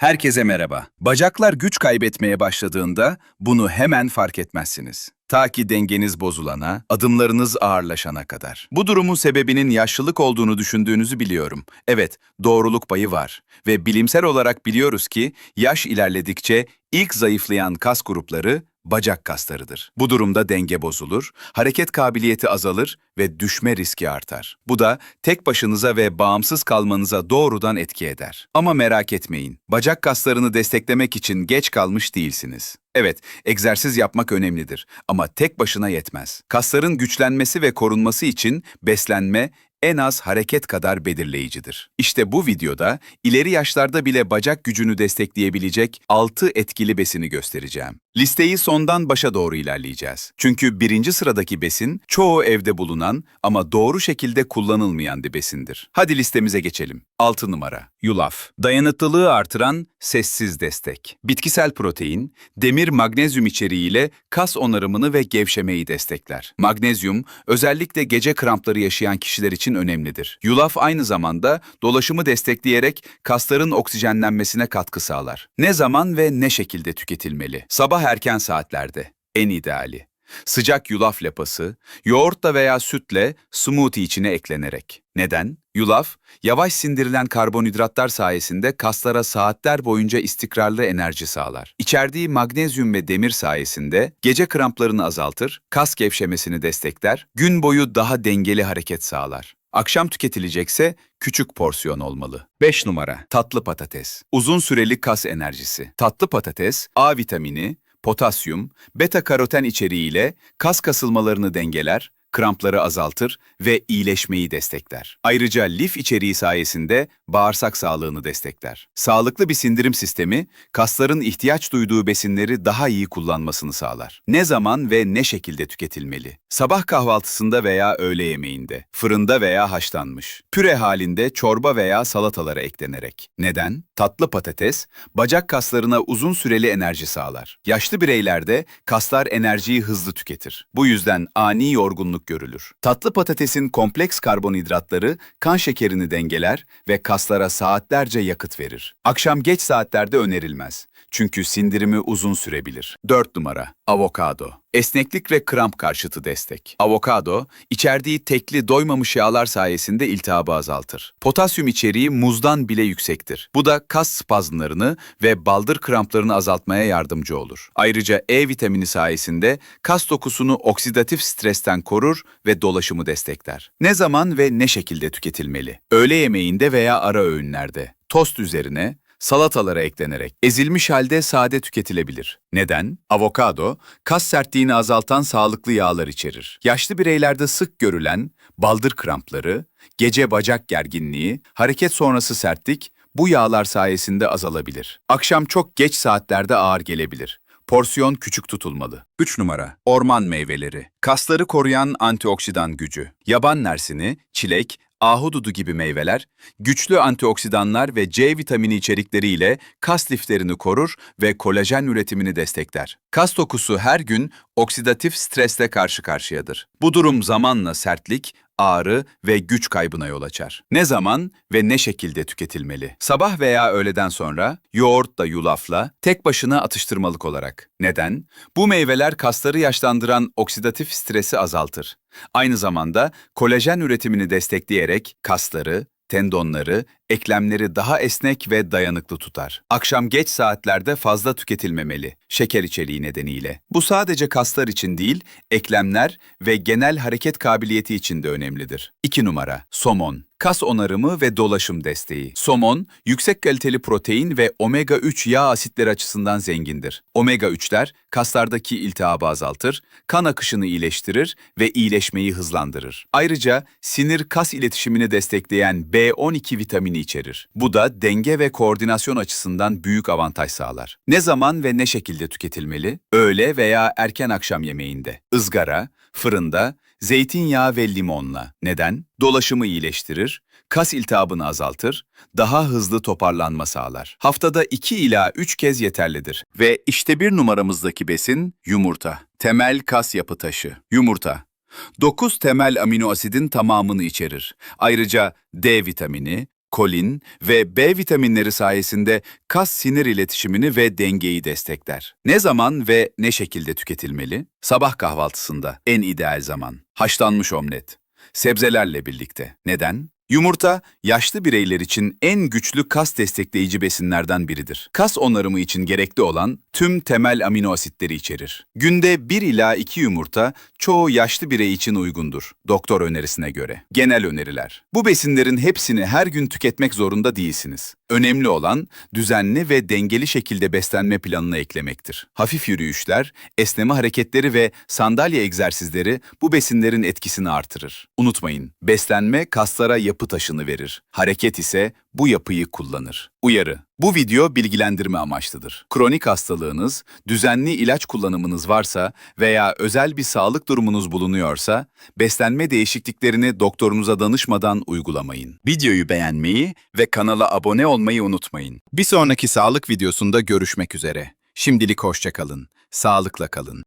Herkese merhaba. Bacaklar güç kaybetmeye başladığında bunu hemen fark etmezsiniz. Ta ki dengeniz bozulana, adımlarınız ağırlaşana kadar. Bu durumun sebebinin yaşlılık olduğunu düşündüğünüzü biliyorum. Evet, doğruluk payı var. Ve bilimsel olarak biliyoruz ki yaş ilerledikçe ilk zayıflayan kas grupları bacak kaslarıdır. Bu durumda denge bozulur, hareket kabiliyeti azalır ve düşme riski artar. Bu da tek başınıza ve bağımsız kalmanıza doğrudan etki eder. Ama merak etmeyin, bacak kaslarını desteklemek için geç kalmış değilsiniz. Evet, egzersiz yapmak önemlidir ama tek başına yetmez. Kasların güçlenmesi ve korunması için beslenme en az hareket kadar belirleyicidir. İşte bu videoda ileri yaşlarda bile bacak gücünü destekleyebilecek 6 etkili besini göstereceğim. Listeyi sondan başa doğru ilerleyeceğiz. Çünkü birinci sıradaki besin çoğu evde bulunan ama doğru şekilde kullanılmayan bir besindir. Hadi listemize geçelim. 6 numara. Yulaf. Dayanıklılığı artıran sessiz destek. Bitkisel protein, demir magnezyum içeriğiyle kas onarımını ve gevşemeyi destekler. Magnezyum özellikle gece krampları yaşayan kişiler için önemlidir. Yulaf aynı zamanda dolaşımı destekleyerek kasların oksijenlenmesine katkı sağlar. Ne zaman ve ne şekilde tüketilmeli? Sabah erken saatlerde. En ideali. Sıcak yulaf lapası, yoğurtla veya sütle smoothie içine eklenerek. Neden? Yulaf, yavaş sindirilen karbonhidratlar sayesinde kaslara saatler boyunca istikrarlı enerji sağlar. İçerdiği magnezyum ve demir sayesinde gece kramplarını azaltır, kas gevşemesini destekler, gün boyu daha dengeli hareket sağlar. Akşam tüketilecekse küçük porsiyon olmalı. 5 numara. Tatlı patates. Uzun süreli kas enerjisi. Tatlı patates, A vitamini, potasyum, beta karoten içeriğiyle kas kasılmalarını dengeler, krampları azaltır ve iyileşmeyi destekler. Ayrıca lif içeriği sayesinde bağırsak sağlığını destekler. Sağlıklı bir sindirim sistemi, kasların ihtiyaç duyduğu besinleri daha iyi kullanmasını sağlar. Ne zaman ve ne şekilde tüketilmeli? Sabah kahvaltısında veya öğle yemeğinde, fırında veya haşlanmış, püre halinde çorba veya salatalara eklenerek. Neden? Tatlı patates, bacak kaslarına uzun süreli enerji sağlar. Yaşlı bireylerde kaslar enerjiyi hızlı tüketir. Bu yüzden ani yorgunluk görülür. Tatlı patatesin kompleks karbonhidratları kan şekerini dengeler ve kaslara saatlerce yakıt verir. Akşam geç saatlerde önerilmez. Çünkü sindirimi uzun sürebilir. 4 numara. Avokado. Esneklik ve kramp karşıtı destek. Avokado, içerdiği tekli doymamış yağlar sayesinde iltihabı azaltır. Potasyum içeriği muzdan bile yüksektir. Bu da kas spazmlarını ve baldır kramplarını azaltmaya yardımcı olur. Ayrıca E vitamini sayesinde kas dokusunu oksidatif stresten korur ve dolaşımı destekler. Ne zaman ve ne şekilde tüketilmeli? Öğle yemeğinde veya ara öğünlerde. Tost üzerine salatalara eklenerek ezilmiş halde sade tüketilebilir. Neden? Avokado, kas sertliğini azaltan sağlıklı yağlar içerir. Yaşlı bireylerde sık görülen baldır krampları, gece bacak gerginliği, hareket sonrası sertlik bu yağlar sayesinde azalabilir. Akşam çok geç saatlerde ağır gelebilir. Porsiyon küçük tutulmalı. 3 numara. Orman meyveleri. Kasları koruyan antioksidan gücü. Yaban nersini, çilek, ahududu gibi meyveler, güçlü antioksidanlar ve C vitamini içerikleriyle kas liflerini korur ve kolajen üretimini destekler. Kas dokusu her gün oksidatif stresle karşı karşıyadır. Bu durum zamanla sertlik, ağrı ve güç kaybına yol açar. Ne zaman ve ne şekilde tüketilmeli? Sabah veya öğleden sonra yoğurtla yulafla tek başına atıştırmalık olarak. Neden? Bu meyveler kasları yaşlandıran oksidatif stresi azaltır. Aynı zamanda kolajen üretimini destekleyerek kasları, tendonları, eklemleri daha esnek ve dayanıklı tutar. Akşam geç saatlerde fazla tüketilmemeli, şeker içeriği nedeniyle. Bu sadece kaslar için değil, eklemler ve genel hareket kabiliyeti için de önemlidir. 2 numara, somon. Kas onarımı ve dolaşım desteği. Somon, yüksek kaliteli protein ve omega-3 yağ asitleri açısından zengindir. Omega-3'ler kaslardaki iltihabı azaltır, kan akışını iyileştirir ve iyileşmeyi hızlandırır. Ayrıca sinir kas iletişimini destekleyen B12 vitamini içerir. Bu da denge ve koordinasyon açısından büyük avantaj sağlar. Ne zaman ve ne şekilde tüketilmeli? Öğle veya erken akşam yemeğinde. Izgara, fırında, zeytinyağı ve limonla. Neden? Dolaşımı iyileştirir, kas iltihabını azaltır, daha hızlı toparlanma sağlar. Haftada 2 ila 3 kez yeterlidir. Ve işte bir numaramızdaki besin yumurta. Temel kas yapı taşı. Yumurta. 9 temel amino asidin tamamını içerir. Ayrıca D vitamini, kolin ve B vitaminleri sayesinde kas sinir iletişimini ve dengeyi destekler. Ne zaman ve ne şekilde tüketilmeli? Sabah kahvaltısında en ideal zaman. Haşlanmış omlet. Sebzelerle birlikte. Neden? Yumurta, yaşlı bireyler için en güçlü kas destekleyici besinlerden biridir. Kas onarımı için gerekli olan tüm temel amino asitleri içerir. Günde 1 ila 2 yumurta çoğu yaşlı birey için uygundur, doktor önerisine göre. Genel öneriler. Bu besinlerin hepsini her gün tüketmek zorunda değilsiniz. Önemli olan düzenli ve dengeli şekilde beslenme planına eklemektir. Hafif yürüyüşler, esneme hareketleri ve sandalye egzersizleri bu besinlerin etkisini artırır. Unutmayın, beslenme kaslara yapı taşını verir. Hareket ise bu yapıyı kullanır. Uyarı. Bu video bilgilendirme amaçlıdır. Kronik hastalığınız, düzenli ilaç kullanımınız varsa veya özel bir sağlık durumunuz bulunuyorsa, beslenme değişikliklerini doktorunuza danışmadan uygulamayın. Videoyu beğenmeyi ve kanala abone olmayı unutmayın. Bir sonraki sağlık videosunda görüşmek üzere. Şimdilik hoşçakalın. Sağlıkla kalın.